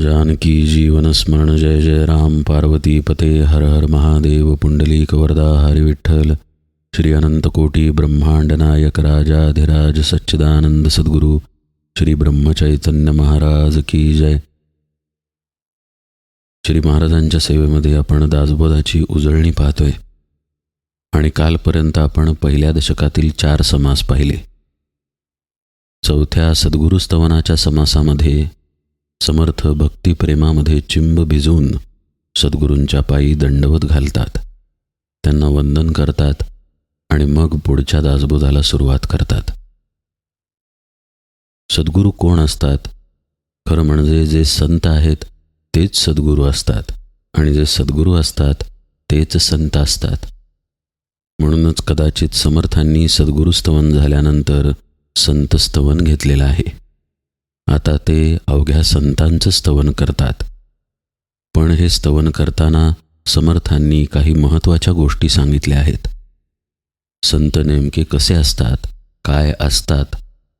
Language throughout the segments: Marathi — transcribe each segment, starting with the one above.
जानकी जीवन स्मरण जय जय राम। पार्वती पते हर हर महादेव। पुंडलीक वरदा हरिविठ्ठल श्री अनंत कोटी ब्रह्मांड नायक राजाधिराज सच्चिदानंद सद्गुरू। श्री ब्रह्मचैतन्य महाराज की जय। श्री महाराजांच्या सेवेमध्ये आपण दासबोधाची उजळणी पाहतोय. आणि कालपर्यंत आपण पहिल्या दशकातील चार समास पाहिले. चौथ्या सद्गुरुस्तवनाच्या समासामध्ये समर्थ भक्तिप्रेमामध्ये चिंब भिजून सद्गुरूंच्या पायी दंडवत घालतात. त्यांना वंदन करतात आणि मग पुढच्या दासबोधाला सुरुवात करतात. सद्गुरू कोण असतात? खरं म्हणजे जे संत आहेत तेच सद्गुरू असतात आणि जे सद्गुरू असतात तेच संत असतात. म्हणूनच कदाचित समर्थांनी सद्गुरुस्तवन झाल्यानंतर संत स्तवन घेतलेलं आहे. आता ते अवघ्या संतांचं स्तवन करतात. पण हे स्तवन करताना समर्थांनी काही महत्त्वाच्या गोष्टी सांगितल्या आहेत. संत नेमके कसे असतात काय असतात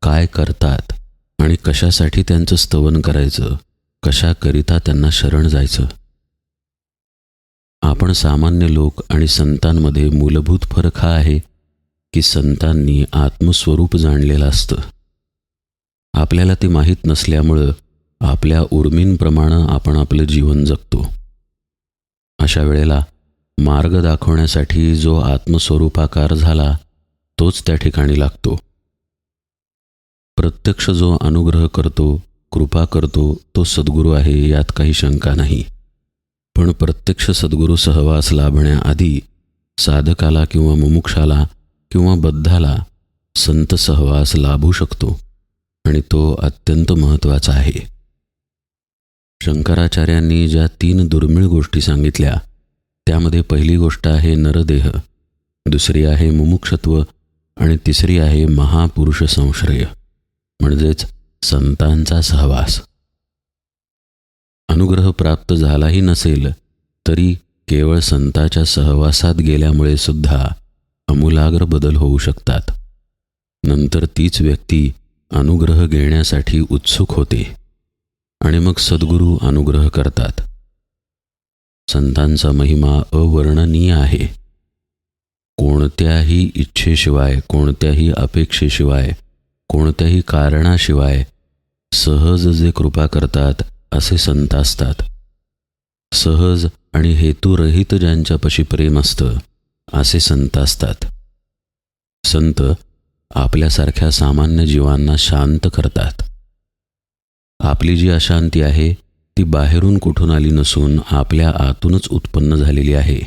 काय करतात आणि कशासाठी त्यांचं स्तवन करायचं कशाकरिता त्यांना शरण जायचं? आपण सामान्य लोक आणि संतांमध्ये मूलभूत फरक हा आहे की संतांनी आत्मस्वरूप जाणलेलं असतं. आपल्याला ते माहीत नसल्यामुळं आपल्या उर्मींप्रमाणे आपण आपलं जीवन जगतो. अशा वेळेला मार्ग दाखवण्यासाठी जो आत्मस्वरूपाकार झाला तोच त्या ठिकाणी लागतो. प्रत्यक्ष जो अनुग्रह करतो कृपा करतो तो सद्गुरू आहे यात काही शंका नाही. पण प्रत्यक्ष सद्गुरू सहवास लाभण्याआधी साधकाला किंवा मुमुक्षाला किंवा बद्धाला संत सहवास लाभू शकतो. आणि तो अत्यंत महत्त्वाचा आहे. शंकराचार्यांनी ज्या तीन दुर्मिळ गोष्टी सांगितल्या त्यामध्ये पहिली गोष्ट आहे नरदेह दुसरी आहे मुमुक्षत्व आणि तिसरी आहे महापुरुष संश्रय म्हणजेच संतांचा सहवास. अनुग्रह प्राप्त झालाही नसेल तरी केवळ संताच्या सहवासात गेल्यामुळे सुद्धा अमूलाग्र बदल होऊ शकतात. नंतर तीच व्यक्ती अनुग्रह घेण्यासाठी उत्सुक होते आणि मग सद्गुरू अनुग्रह करतात. संतांचा महिमा अवर्णनीय आहे. कोणत्याही इच्छेशिवाय कोणत्याही अपेक्षेशिवाय कोणत्याही कारणाशिवाय सहज जे कृपा करतात असे संत असतात. सहज आणि हेतुरहित ज्यांच्यापाशी प्रेम असतं असे संत असतात. संत आपल्यासारख्या सामान्य जीवांना शांत करतात. आपली जी अशांती आहे ती बाहेरून कुठून आली नसून आपल्या आतूनच उत्पन्न झालेली आहे.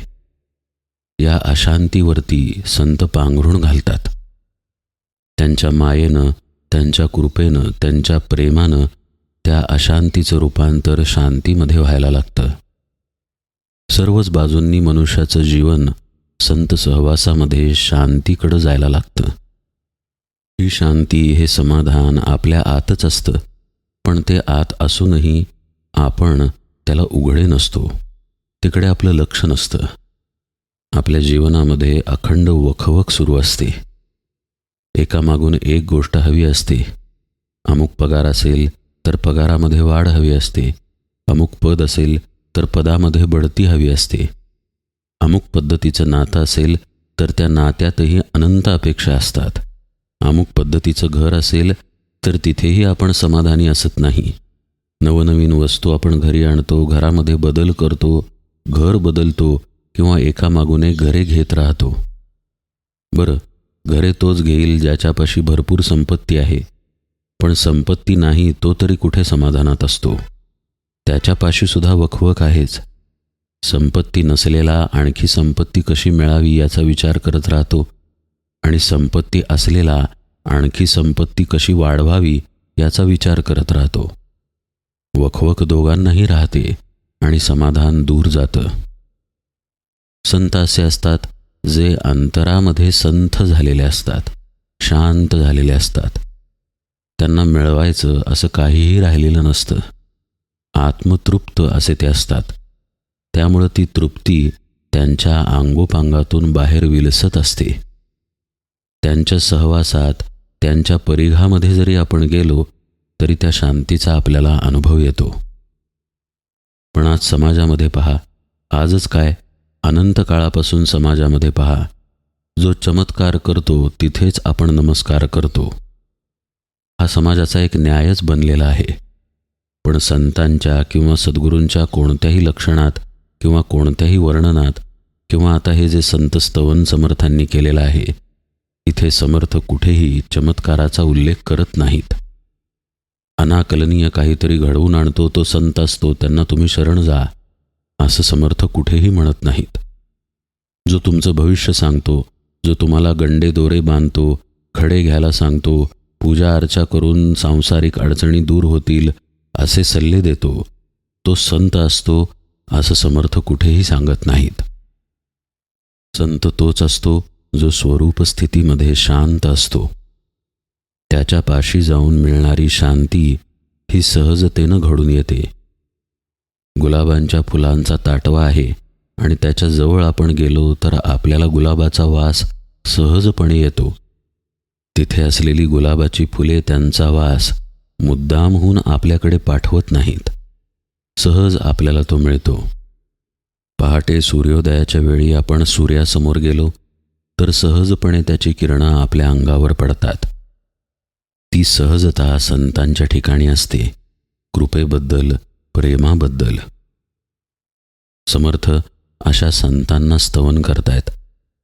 या अशांतीवरती संत पांघरून घालतात. त्यांच्या मायेनं त्यांच्या कृपेनं त्यांच्या प्रेमानं त्या अशांतीचं रूपांतर शांतीमध्ये व्हायला लागतं. सर्वच बाजूंनी मनुष्याचं जीवन संत सहवासामध्ये शांतीकडं जायला लागतं. ही शांती हे समाधान आपल्या आतच असतं. पण ते आत असूनही आपण त्याला उघडे नसतो. तिकडे आपलं लक्ष नसतं. आपल्या जीवनामध्ये अखंड वखवक सुरू असते. एकामागून एक गोष्ट हवी असते. अमुक पगार असेल तर पगारामध्ये वाढ हवी असते. अमुक पद असेल तर पदामध्ये बढती हवी असते. अमुक पद्धतीचं नातं असेल तर त्या नात्यातही अनंत अपेक्षा असतात. अमुक पद्धतीचं घर असेल तर तिथेही आपण समाधानी असत नाही. नवनवीन वस्तू आपण घरी आणतो घरामध्ये बदल करतो घर बदलतो किंवा एकामागून एक घरे घेत राहतो. बरं घरे तोच घेईल ज्याच्यापाशी भरपूर संपत्ती आहे. पण संपत्ती नाही तो तरी कुठे समाधानात असतो? त्याच्यापाशी सुद्धा वखवक आहेच. संपत्ती नसलेला आणखी संपत्ती कशी मिळावी याचा विचार करत राहतो. आणि संपत्ती असलेला आणखी संपत्ती कशी वाढवावी याचा विचार करत राहतो. वखवख दोघांनाही राहते आणि समाधान दूर जातं. संत असे असतात जे अंतरामध्ये संथ झालेले असतात शांत झालेले असतात. त्यांना मिळवायचं असं काहीही राहिलेलं नसतं. आत्मतृप्त असे ते असतात. त्यामुळं ती तृप्ती त्यांच्या अंगोपांगातून बाहेर विलसत असते. त्यांच्या सहवासात त्यांच्या परिघामध्ये जरी आपण गेलो तरी त्या शांतीचा आपल्याला अनुभव येतो. पण आज समाजामध्ये पहा आजच काय? अनंत काळापासून समाजामध्ये पहा. जो चमत्कार करतो तिथेच आपण नमस्कार करतो. हा समाजाचा एक न्यायच बनलेला आहे. पण संतांच्या किंवा सद्गुरूंच्या कोणत्याही लक्षणात किंवा कोणत्याही वर्णनात किंवा आता हे जे संतस्तवन समर्थांनी केलेलं आहे इथे समर्थ कुठेही चमत्काराचा उल्लेख करत नाहीत. अनाकलनीय काहीतरी घडवून आणतो तो संत असतो त्यांना तुम्ही शरण जा असं समर्थ कुठेही म्हणत नाहीत. जो तुमचं भविष्य सांगतो जो तुम्हाला गंडे दोरे बांधतो खडे घ्यायला सांगतो पूजा अर्चा करून सांसारिक अडचणी दूर होतील असे सल्ले देतो तो संत असतो असं समर्थ कुठेही सांगत नाहीत. संत तोच असतो जो स्वरूप स्थितीमध्ये शांत असतो त्याच्या पाशी जाऊन मिळणारी शांती ही सहजतेनं घडून येते. गुलाबांच्या फुलांचा ताटवा आहे आणि त्याच्याजवळ आपण गेलो तर आपल्याला गुलाबाचा वास सहजपणे येतो. तिथे असलेली गुलाबाची फुले त्यांचा वास मुद्दामहून आपल्याकडे पाठवत नाहीत. सहज आपल्याला तो मिळतो. पहाटे सूर्योदयाच्या वेळी आपण सूर्यासमोर गेलो तर सहजपणे त्याची किरणं आपल्या अंगावर पडतात. ती सहजता संतांच्या ठिकाणी असते कृपेबद्दल प्रेमाबद्दल. समर्थ अशा संतांना स्तवन करतायत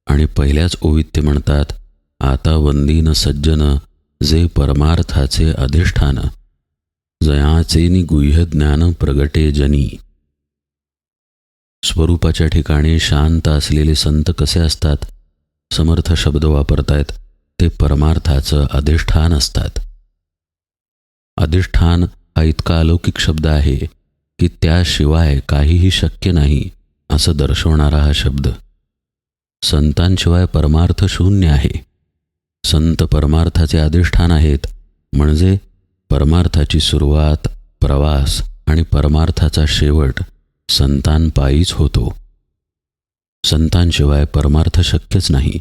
आणि पहिल्याच ओवीत ते म्हणतात आता वंदीन सज्जन जे परमार्थाचे अधिष्ठान जयाचेनी गुह्य ज्ञान प्रगटे जनी. स्वरूपाच्या ठिकाणी शांत असलेले संत कसे असतात? समर्थ शब्द वापरतायत ते परमार्थाचं अधिष्ठान असतात. अधिष्ठान हा इतका अलौकिक शब्द आहे की त्याशिवाय काहीही शक्य नाही असं दर्शवणारा हा शब्द. संतांशिवाय परमार्थ शून्य आहे. संत परमार्थाचे अधिष्ठान आहेत म्हणजे परमार्थाची सुरुवात प्रवास आणि परमार्थाचा शेवट संतांपायीच होतो. संतांशिवाय परमार्थ शक्यच नाही.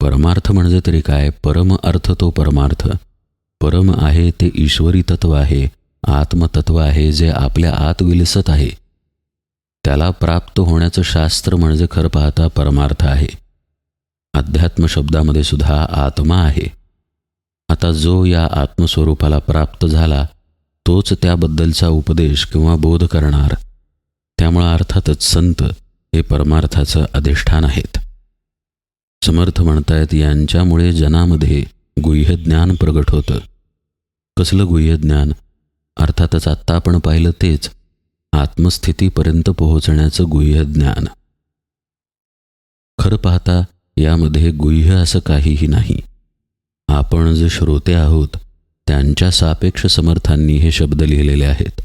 परमार्थ म्हणजे तरी काय? परम अर्थ तो परमार्थ. परम आहे ते ईश्वरी तत्व आहे आत्मतत्व आहे जे आपल्या आत विलसत आहे. त्याला प्राप्त होण्याचं शास्त्र म्हणजे खरं पाहता परमार्थ आहे. अध्यात्म शब्दामध्ये सुद्धा आत्मा आहे. आता जो या आत्मस्वरूपाला प्राप्त झाला तोच त्याबद्दलचा उपदेश किंवा बोध करणार. त्यामुळं अर्थातच संत हे परमार्थाचं अधिष्ठान आहेत. समर्थ म्हणतायत यांच्यामुळे जनामध्ये गुह्य ज्ञान प्रगट होतं. कसलं गुह्य ज्ञान? अर्थातच आत्ता आपण पाहिलं तेच आत्मस्थितीपर्यंत पोहोचण्याचं गुह्य ज्ञान. खरं पाहता यामध्ये गुह्य असं काहीही नाही. आपण जे श्रोते आहोत त्यांच्या सापेक्ष समर्थांनी हे शब्द लिहिलेले आहेत.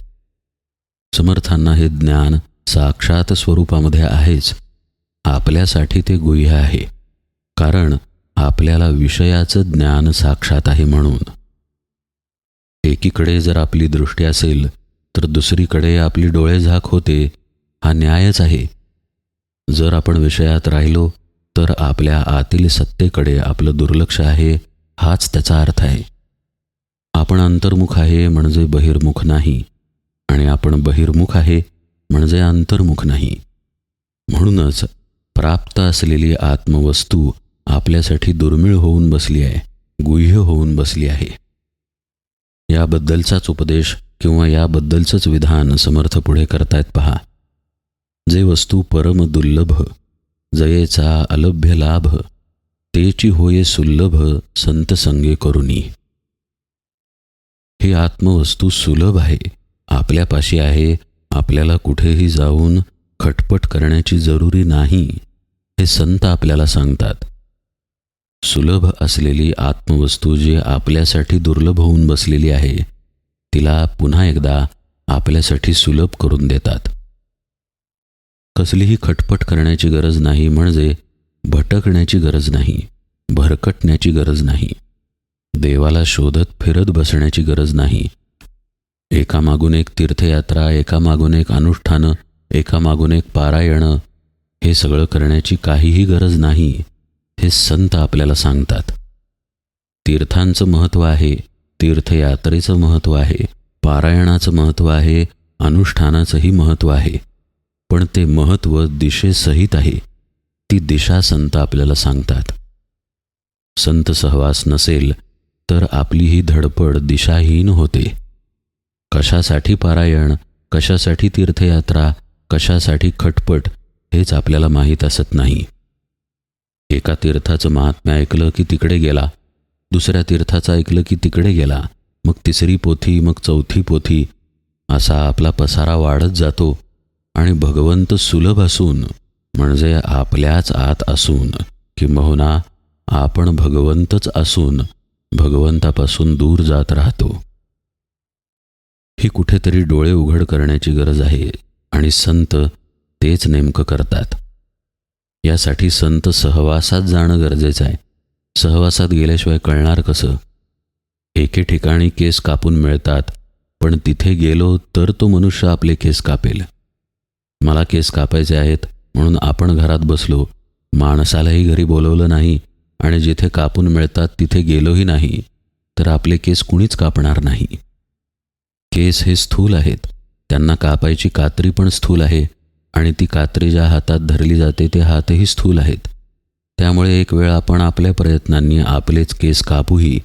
समर्थांना हे ज्ञान साक्षात स्वरूपामध्ये आहेच. आपल्यासाठी ते गुह्य आहे. कारण आपल्याला विषयाचं ज्ञान साक्षात आहे म्हणून. एकीकडे जर आपली दृष्टी असेल तर दुसरीकडे आपली डोळे झाक होते हा न्यायच आहे. जर आपण विषयात राहिलो तर आपल्या आतील सत्तेकडे आपलं दुर्लक्ष आहे हाच त्याचा अर्थ आहे. आपण अंतर्मुख आहे म्हणजे बहिर्मुख नाही. आणि आपण बहिर्मुख आहे म्हणजे अंतर्मुख नाही. म्हणूनच प्राप्त असलेली आत्मवस्तू आपल्यासाठी दुर्मिळ होऊन बसली आहे गुह्य होऊन बसली आहे. याबद्दलचाच उपदेश किंवा याबद्दलचंच विधान समर्थ पुढे करतायत पहा. जे वस्तू परम दुर्लभ जयेचा अलभ्य लाभ तेची होये सुलभ संत संगे करुनी ही आत्मवस्तू सुलभ आहे आपल्यापाशी आहे आपल्याला कुठेही जाऊन खटपट करण्याची जरुरी नाही हे संत आपल्याला सांगतात. सुलभ असलेली आत्मवस्तू जी आपल्यासाठी दुर्लभ होऊन बसलेली आहे तिला पुन्हा एकदा आपल्यासाठी सुलभ करून देतात. कसलीही खटपट करण्याची गरज नाही म्हणजे भटकण्याची गरज नाही भरकटण्याची गरज नाही. देवाला शोधत फिरत बसण्याची गरज नाही एकामागून एक तीर्थयात्रा एकामागून एक अनुष्ठानं एकामागून एक पारायणं हे सगळं करण्याची काहीही गरज नाही हे संत आपल्याला सांगतात. तीर्थांचं महत्त्व आहे तीर्थयात्रेचं महत्त्व आहे पारायणाचं महत्त्व आहे अनुष्ठानाचंही महत्त्व आहे. पण ते महत्त्व दिशेसहित आहे ती दिशा संत आपल्याला सांगतात. संत सहवास नसेल तर आपली ही धडपड दिशाहीन होते. कशासाठी पारायण कशासाठी तीर्थयात्रा कशासाठी खटपट हेच आपल्याला माहीत असत नाही. एका तीर्थाचं महात्म्य ऐकलं की तिकडे गेला दुसऱ्या तीर्थाचं ऐकलं की तिकडे गेला मग तिसरी पोथी मग चौथी पोथी असा आपला पसारा वाढत जातो आणि भगवंत सुलभ असून म्हणजे आपल्याच आत असून किंबहुना आपण भगवंतच असून भगवंतापासून दूर जात राहतो. ही कुठेतरी डोळे उघड करण्याची गरज आहे आणि संत तेच नेमकं करतात. यासाठी संत सहवासात जाणं गरजेचं आहे. सहवासात गेल्याशिवाय कळणार कसं? एके ठिकाणी केस कापून मिळतात पण तिथे गेलो तर तो मनुष्य आपले केस कापेल. मला केस कापायचे आहेत म्हणून आपण घरात बसलो. माणसालाही घरी बोलवलं नाही आणि जिथे कापून मिळतात तिथे गेलोही नाही. तर आपले केस कुणीच कापणार नाही. केस हे स्थूल आहेत. त्यांना कापायची कात्री पण स्थूल आहे आणि ती कात्री ज्या हातात धरली जाते ते हातही स्थूल आहेत. त्यामुळे एक वेळ आपण आपल्या प्रयत्नांनी आपलेच केस कापूही.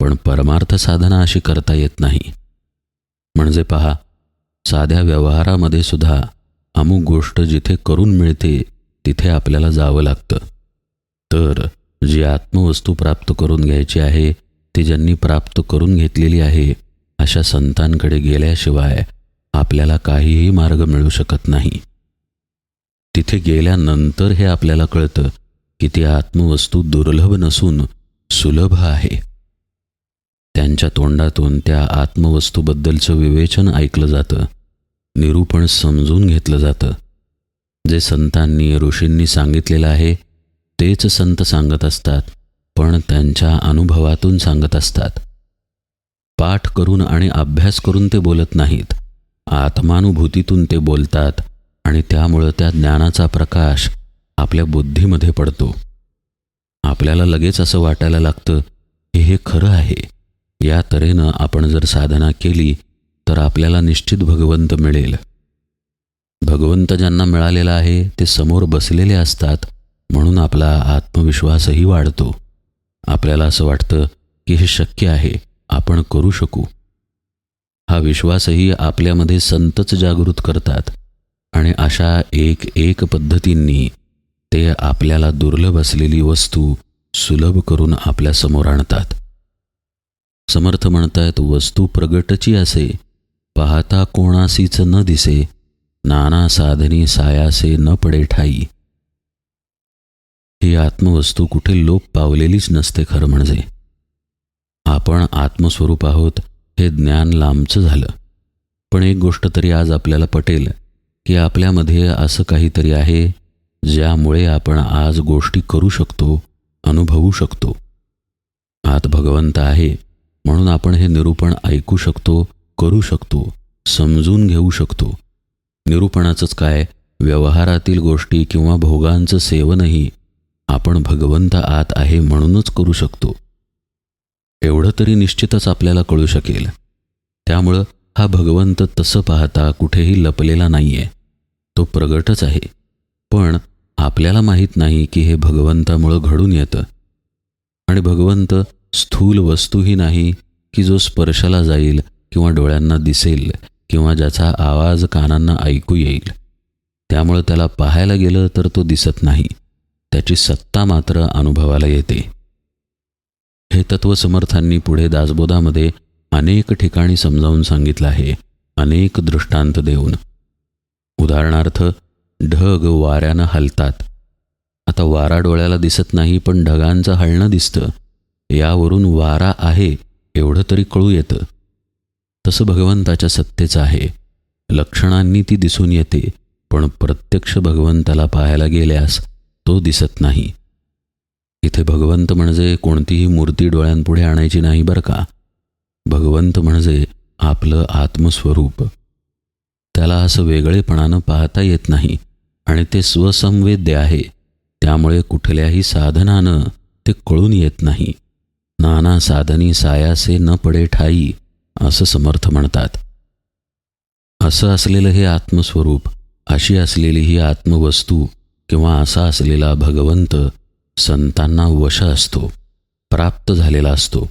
पण परमार्थ साधना अशी करता येत नाही. म्हणजे पहा साध्या व्यवहारामध्ये सुद्धा अमुक गोष्ट जिथे करून मिळते तिथे आपल्याला जावं लागतं. तर जी आत्मवस्तू प्राप्त करून घ्यायची आहे ती ज्यांनी प्राप्त करून घेतलेली आहे अशा संतांकडे गेल्याशिवाय आपल्याला काहीही मार्ग मिळू शकत नाही. तिथे गेल्यानंतर हे आपल्याला कळतं की ती आत्मवस्तू दुर्लभ नसून सुलभ आहे. त्यांच्या तोंडातून त्या आत्मवस्तूबद्दलचं विवेचन ऐकलं जातं. निरूपण समजून घेतलं जातं. जे संतांनी ऋषींनी सांगितलेलं आहे तेच संत सांगत असतात पण त्यांच्या अनुभवातून सांगत असतात. पाठ करून आणि अभ्यास करून ते बोलत नाहीत. आत्मानुभूतीतून ते बोलतात आणि त्यामुळं त्या ज्ञानाचा प्रकाश आपल्या बुद्धीमध्ये पडतो. आपल्याला लगेच असं वाटायला लागतं की हे खरं आहे. या तऱ्हेनं आपण जर साधना केली तर आपल्याला निश्चित भगवंत मिळेल. भगवंत ज्यांना मिळालेला आहे ते समोर बसलेले असतात म्हणून आपला आत्मविश्वासही वाढतो. आपल्याला असं वाटतं की हे शक्य आहे. आपण करू शकू. हा विश्वासही आपल्यामध्ये संतच जागृत करतात आणि अशा एक एक पद्धतींनी ते आपल्याला दुर्लभ असलेली वस्तू सुलभ करून आपल्यासमोर आणतात. समर्थ म्हणतायत वस्तू प्रगटची असे पाहता कोणासीच न दिसे नाना साधनी सायासे न पडे ठाई. ही आत्मवस्तू कुठे लोप पावलेलीच नसते खरं म्हणजे. आपण आत्मस्वरूप आहोत हे ज्ञान लांबचं झालं. पण एक गोष्ट तरी आज आपल्याला पटेल की आपल्यामध्ये असं काहीतरी आहे ज्यामुळे आपण आज गोष्टी करू शकतो अनुभवू शकतो. आत भगवंत आहे म्हणून आपण हे निरूपण ऐकू शकतो करू शकतो समजून घेऊ शकतो. निरूपणाचंच काय व्यवहारातील गोष्टी किंवा भोगांचं सेवनही आपण भगवंत आत आहे म्हणूनच करू शकतो. एवढं तरी निश्चितच आपल्याला कळू शकेल. त्यामुळं हा भगवंत तसं पाहता कुठेही लपलेला नाही आहे तो प्रगटच आहे. पण आपल्याला माहीत नाही की हे भगवंतामुळं घडून येतं. आणि भगवंत स्थूल वस्तूही नाही की जो स्पर्शाला जाईल किंवा डोळ्यांना दिसेल किंवा ज्याचा आवाज कानांना ऐकू येईल. त्यामुळं त्याला पाहायला गेलं तर तो दिसत नाही. त्याची सत्ता मात्र अनुभवाला येते. हे तत्व समर्थांनी पुढे दासबोधामध्ये अनेक ठिकाणी समजावून सांगितलं आहे. अनेक दृष्टांत देऊन. उदाहरणार्थ ढग वाऱ्यानं हलतात. आता वारा डोळ्याला दिसत नाही पण ढगांचं हलणं दिसतं. यावरून वारा आहे एवढं तरी कळू येतं. तसं भगवंताच्या सत्तेचं आहे. लक्षणांनी ती दिसून येते पण प्रत्यक्ष भगवंताला पाहायला गेल्यास तो दिसत नाही. इथे भगवंत म्हणजे कोणतीही मूर्ती डोळ्यांपुढे आणायची नाही बरं का? भगवंत म्हणजे आपलं आत्मस्वरूप. त्याला असं वेगळेपणानं पाहता येत नाही आणि ते स्वसंवेद्य आहे. त्यामुळे कुठल्याही साधनानं ते कळून येत नाही. नाना साधनी सायासे न पडे ठाई असं समर्थ म्हणतात. असं असलेलं हे आत्मस्वरूप अशी असलेली ही आत्मवस्तू किंवा असा असलेला भगवंत संतांना वश असतो प्राप्त झालेला असतो.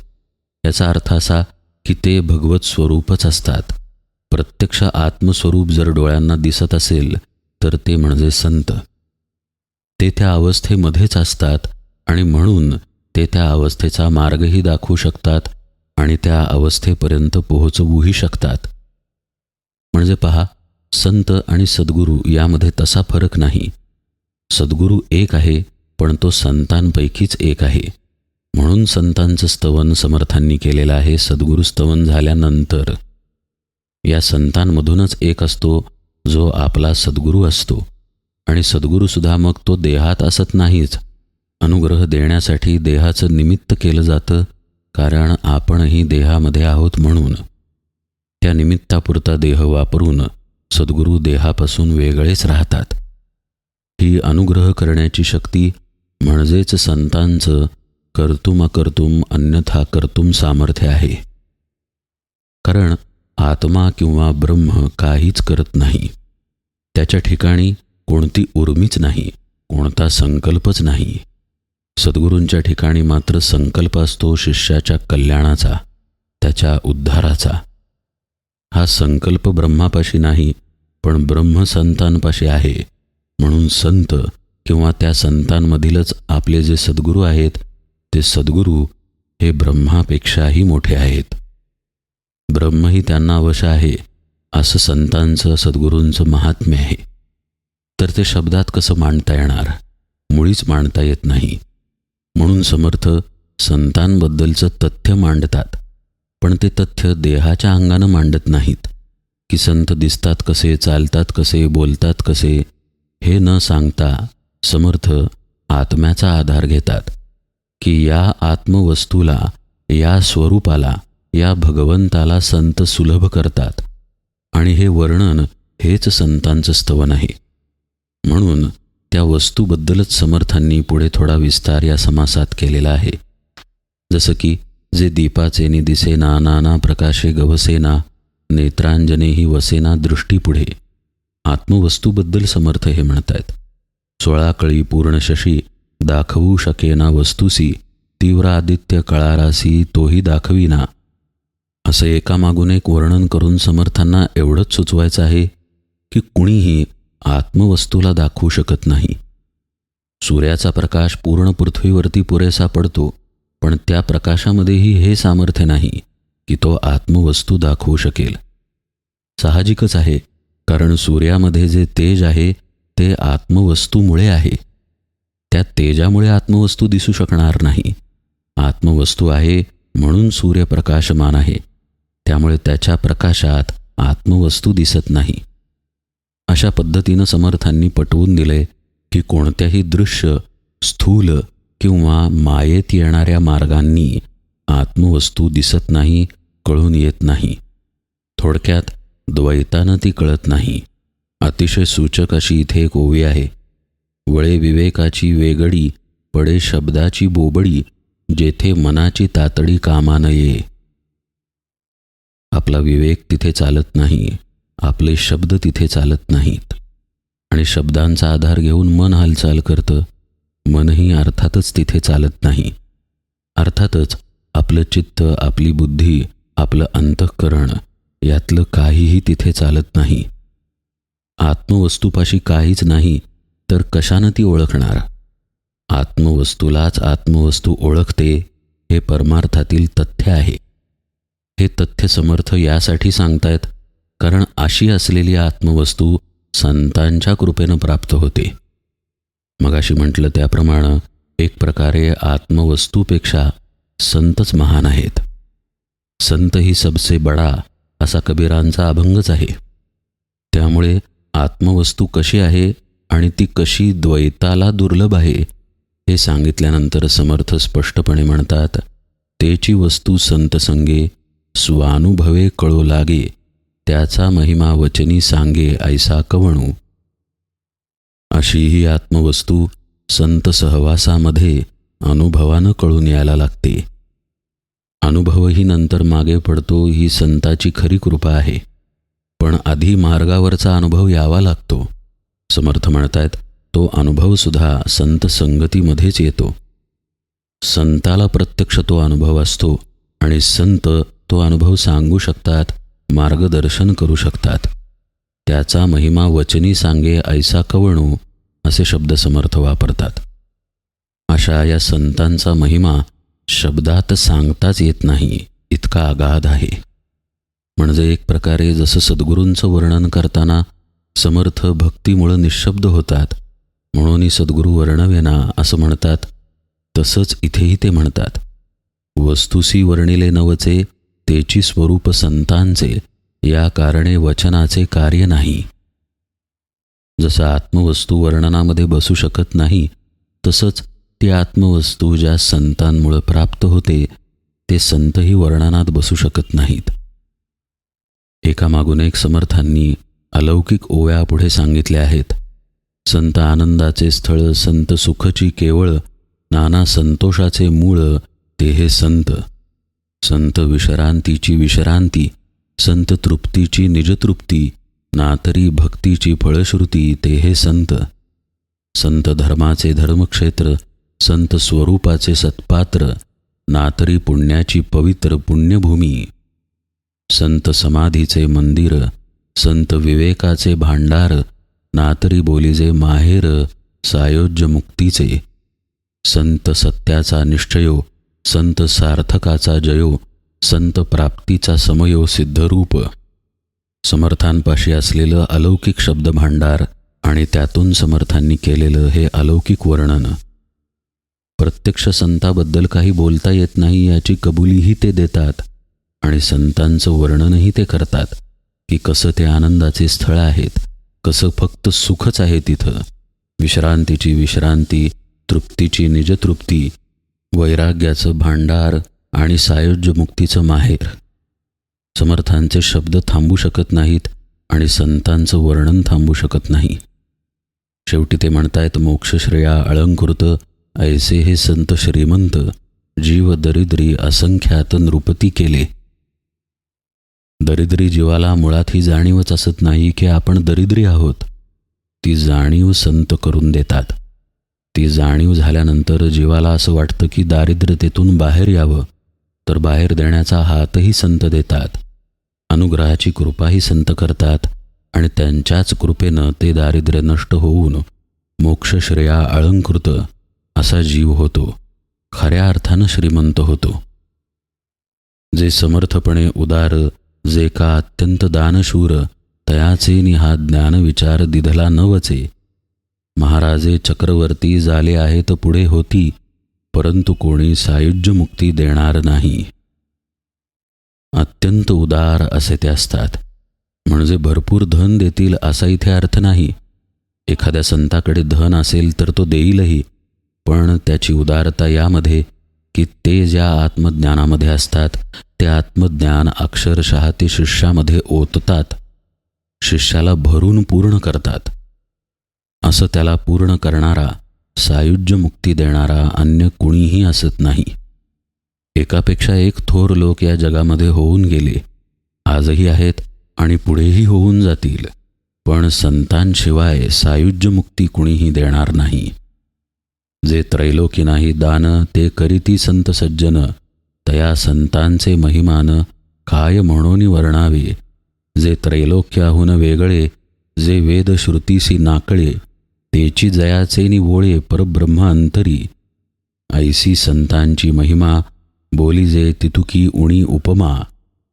याचा अर्थ असा की ते भगवत स्वरूपच असतात. प्रत्यक्ष आत्मस्वरूप जर डोळ्यांना दिसत असेल तर ते म्हणजे संत. ते त्या अवस्थेमध्येच असतात आणि म्हणून ते त्या अवस्थेचा मार्गही दाखवू शकतात आणि त्या अवस्थेपर्यंत पोहोचवूही शकतात. म्हणजे पहा संत आणि सद्गुरू यामध्ये तसा फरक नाही. सद्गुरू एक आहे पण तो संतांपैकीच एक आहे. म्हणून संतांचं स्तवन समर्थांनी केलेलं आहे सद्गुरू स्तवन झाल्यानंतर. या संतांमधूनच एक असतो जो आपला सद्गुरू असतो. आणि सद्गुरूसुद्धा मग तो देहात असत नाहीच. अनुग्रह देण्यासाठी देहाचं निमित्त केलं जातं कारण आपणही देहामध्ये आहोत म्हणून. त्या निमित्तापुरता देह वापरून सद्गुरू देहापासून वेगळेच राहतात. ही अनुग्रह करण्याची शक्ती म्हणजेच संतांचं कर्तुम अकर्तुम अन्यथा कर्तुम सामर्थ्य आहे. कारण आत्मा किंवा ब्रह्म काहीच करत नाही. त्याच्या ठिकाणी कोणती उर्मीच नाही कोणता संकल्पच नाही. सद्गुरूंच्या ठिकाणी मात्र संकल्प असतो शिष्याच्या कल्याणाचा त्याच्या उद्धाराचा. हा संकल्प ब्रह्मापाशी नाही पण ब्रह्मसंतांपाशी आहे म्हणून संत किंवा त्या संतांमधीलच आपले जे सद्गुरू आहेत ते सद्गुरू हे ब्रह्मापेक्षाही मोठे आहेत. ब्रह्मही त्यांना अवश्य आहे असं संतांचं सद्गुरूंचं महात्म्य आहे. तर ते शब्दात कसं मांडता येणार? मुळीच मांडता येत नाही. म्हणून समर्थ संतांबद्दलचं तथ्य मांडतात. पण ते तथ्य देहाच्या अंगानं मांडत नाहीत. की संत दिसतात कसे चालतात कसे बोलतात कसे हे न सांगता समर्थ आत्म्याचा आधार घेतात की या आत्मवस्तूला या स्वरूपाला या भगवंताला संत सुलभ करतात. आणि हे वर्णन हेच संतांचं स्तवन आहे. म्हणून त्या वस्तूबद्दलच समर्थांनी पुढे थोडा विस्तार या समासात केलेला आहे. जसं की जे दीपाचे निदिसेना नाना प्रकाशे गवसेना नेत्रांजनेही वसेना दृष्टीपुढे आत्मवस्तूबद्दल समर्थ हे म्हणतायत. आहेत कळी पूर्णशशी दाखवू शकेना वस्तूसी तीव्र आदित्य कळारासी तोही दाखविना. असं एकामागून एक वर्णन करून समर्थांना एवढंच सुचवायचं आहे की कुणीही आत्मवस्तूला दाखवू शकत नाही. सूर्याचा प्रकाश पूर्ण पृथ्वीवरती पुरेसा पडतो पण त्या प्रकाशामध्येही हे सामर्थ्य नाही की तो आत्मवस्तू दाखवू शकेल. साहजिकच आहे कारण सूर्यामध्ये जे तेज आहे ते आत्मवस्तूमुळे आहे. त्या तेजामुळे आत्मवस्तू दिसू शकणार नाही. आत्मवस्तू आहे म्हणून सूर्यप्रकाशमान आहे. त्यामुळे त्याच्या प्रकाशात आत्मवस्तू दिसत नाही. अशा पद्धतीनं समर्थांनी पटवून दिले की कोणत्याही दृश्य स्थूल किंवा मायेत येणाऱ्या मार्गांनी आत्मवस्तू दिसत नाही कळून येत नाही. थोडक्यात द्वैतानं ती कळत नाही. अतिशय सूचक अशी इथे एक ओवी आहे. वळे विवेकाची वेगडी पडे शब्दाची बोबडी जेथे मनाची तातडी कामा नये आपला विवेक तिथे चालत नाही आपले शब्द तिथे चालत नाहीत. आणि शब्दांचा आधार घेऊन मन हालचाल करतं मनही अर्थातच तिथे चालत नाही. अर्थातच आपलं चित्त आपली बुद्धी आपलं अंतःकरण यातलं काहीही तिथे चालत नाही. आत्मवस्तूपाशी काहीच नाही तर कशानं ती ओळखणार? आत्मवस्तूलाच आत्मवस्तू ओळखते हे परमार्थातील तथ्य आहे. हे तथ्य समर्थ यासाठी सांगतायत कारण अशी असलेली आत्मवस्तू संतांच्या कृपेनं प्राप्त होते. मगाशी म्हटलं त्याप्रमाणे एक प्रकारे आत्मवस्तूपेक्षा संतच महान आहेत. संत ही सबसे बडा असा कबीरांचा अभंगच आहे. त्यामुळे आत्मवस्तू कशी आहे आणि ती कशी द्वैताला दुर्लभ आहे हे सांगितल्यानंतर समर्थ स्पष्टपणे म्हणतात तेची वस्तू संत संगे स्वानुभवे कळो लागे त्याचा महिमा वचनी सांगे ऐसा कवणू. अशी ही आत्मवस्तू संत सहवासामध्ये अनुभवानं कळून यायला लागते. अनुभवही नंतर मागे पडतो ही संताची खरी कृपा आहे. पण आधी मार्गावरचा अनुभव यावा लागतो. समर्थ म्हणतायत तो अनुभवसुद्धा संत संगतीमध्येच येतो. संताला प्रत्यक्ष तो अनुभव असतो आणि संत तो अनुभव सांगू शकतात मार्गदर्शन करू शकतात. त्याचा महिमा वचनी सांगे ऐसा कवणू असे शब्द समर्थ वापरतात. अशा या संतांचा महिमा शब्दात सांगताच येत नाही इतका आगाध आहे. म्हणजे एक प्रकारे जसं सद्गुरूंचं वर्णन करताना समर्थ भक्तीमुळं निशब्द होतात म्हणूनही सद्गुरू वर्णवेना असं म्हणतात तसंच इथेही ते म्हणतात. वस्तुसी वर्णिले नवचे तेची स्वरूप संतांचे या कारणे वचनाचे कार्य नाही. जसं आत्मवस्तू वर्णनामध्ये बसू शकत नाही तसंच ती आत्मवस्तू ज्या संतांमुळं प्राप्त होते ते संतही वर्णनात बसू शकत नाहीत. एकामागून एक समर्थांनी अलौकिक ओव्या पुढे सांगितल्या आहेत. संत आनंदाचे स्थळ संत सुखची केवळ नाना संतोषाचे मूळ ते हे संत. संत विश्रांतीची विश्रांती संत तृप्तीची निजतृप्ती नातरी भक्तीची फळश्रुती ते हे संत. संत धर्माचे धर्मक्षेत्र संत स्वरूपाचे सत्पात्र नातरी पुण्याची पवित्र पुण्यभूमी. संत समाधीचे मंदिर संत विवेकाचे भांडार नातरी बोलीजे माहेर सायोज्य मुक्तीचे संत सत्याचा निश्चयो संत सार्थकाचा जयो संत प्राप्तीचा समयो सिद्धरूप. समर्थांपाशी असलेलं अलौकिक शब्द भांडार आणि त्यातून समर्थांनी केलेलं हे अलौकिक वर्णन. प्रत्यक्ष संताबद्दल काही बोलता येत नाही याची कबुलीही ते देतात. आणि संतांचं वर्णनही ते करतात की कसं ते आनंदाचे स्थळ आहेत कसं फक्त सुखच आहे तिथं. विश्रांतीची विश्रांती तृप्तीची निजतृप्ती वैराग्याचं भांडार आणि सायोज्यमुक्तीचं माहेर. समर्थांचे शब्द थांबू शकत नाहीत आणि संतांचं वर्णन थांबू शकत नाही. शेवटी ते म्हणतायत मोक्षश्रेया अळंकृत ऐसे हे संत श्रीमंत जीव दरिद्री असंख्यात नृपती केले. दरिद्री जीवाला मुळात ही जाणीवच असत नाही की आपण दरिद्री आहोत. ती जाणीव संत करून देतात. ती जाणीव झाल्यानंतर जीवाला असं वाटतं की दारिद्र्यतेतून बाहेर यावं तर बाहेर देण्याचा हातही संत देतात. अनुग्रहाची कृपाही संत करतात आणि त्यांच्याच कृपेनं ते दारिद्र्य नष्ट होऊन मोक्षश्रेया आळंकृत असा जीव होतो. खऱ्या अर्थानं श्रीमंत होतो. जे समर्थपणे उदार जे का अत्यंत दानशूर तयाचे निहा ज्ञानविचार दिधला न वचे. महाराजे चक्रवर्ती झाले आहेत पुढे होती परंतु कोणी सायुज्य मुक्ती देणार नाही. अत्यंत उदार असे ते असतात. म्हणजे भरपूर धन देतील असा इथे अर्थ नाही. एखाद्या संताकडे धन असेल तर तो देईलही पण त्याची उदारता यामध्ये की ते ज्या आत्मज्ञानामध्ये असतात ते आत्मज्ञान अक्षरशः ते शिष्यामध्ये ओततात. शिष्याला भरून पूर्ण करतात. असं त्याला पूर्ण करणारा सायुज्य मुक्ती देणारा अन्य कुणीही असत नाही. एकापेक्षा एक थोर लोक या जगामध्ये होऊन गेले. आजही आहेत आणि पुढेही होऊन जातील. पण संतांशिवाय सायुज्य मुक्ती कुणीही देणार नाही. जे त्रैलोकी नाही दान ते करीती संत सज्जन. तया संतांचे महिमान काय म्हणून वर्णावे? जे त्रैलोक्याहून वेगळे जे वेदश्रुतीसी नाकळे तेची जयाचे निवोळे परब्रह्म अंतरी ऐसी संतांची महिमा बोली जे तितुकी उणी उपमा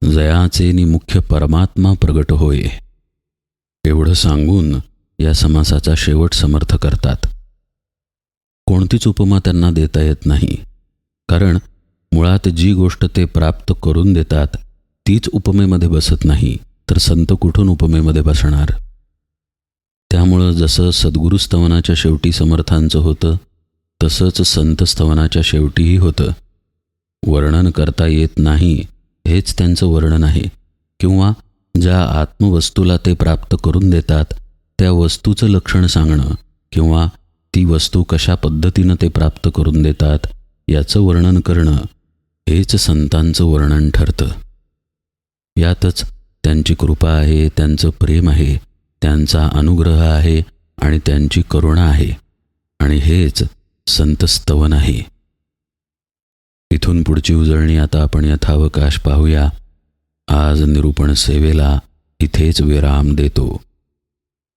जयाचे नि मुख्य परमात्मा प्रगट होय. एवढं सांगून या समासाचा शेवट समर्थ करतात. कोणतीच उपमा त्यांना देता येत नाही. कारण मुळात जी गोष्ट ते प्राप्त करून देतात तीच उपमेमध्ये बसत नाही तर संत कुठून उपमेमध्ये बसणार? त्यामुळं जसं सद्गुरुस्तवनाच्या शेवटी समर्थांचं होतं तसंच संतस्तवनाच्या शेवटीही होतं. वर्णन करता येत नाही हेच त्यांचं वर्णन आहे. किंवा ज्या आत्मवस्तूला ते प्राप्त करून देतात त्या वस्तूचं लक्षण सांगणं किंवा ती वस्तू कशा पद्धतीनं ते प्राप्त करून देतात याचं वर्णन करणं हेच संतांचं वर्णन ठरतं. यातच त्यांची कृपा आहे त्यांचं प्रेम आहे त्यांचा अनुग्रह आहे आणि त्यांची करुणा आहे. आणि हेच संतस्तवन आहे. इथून पुढची उजळणी आता आपण यथावकाश पाहूया. आज निरूपण सेवेला इथेच विराम देतो.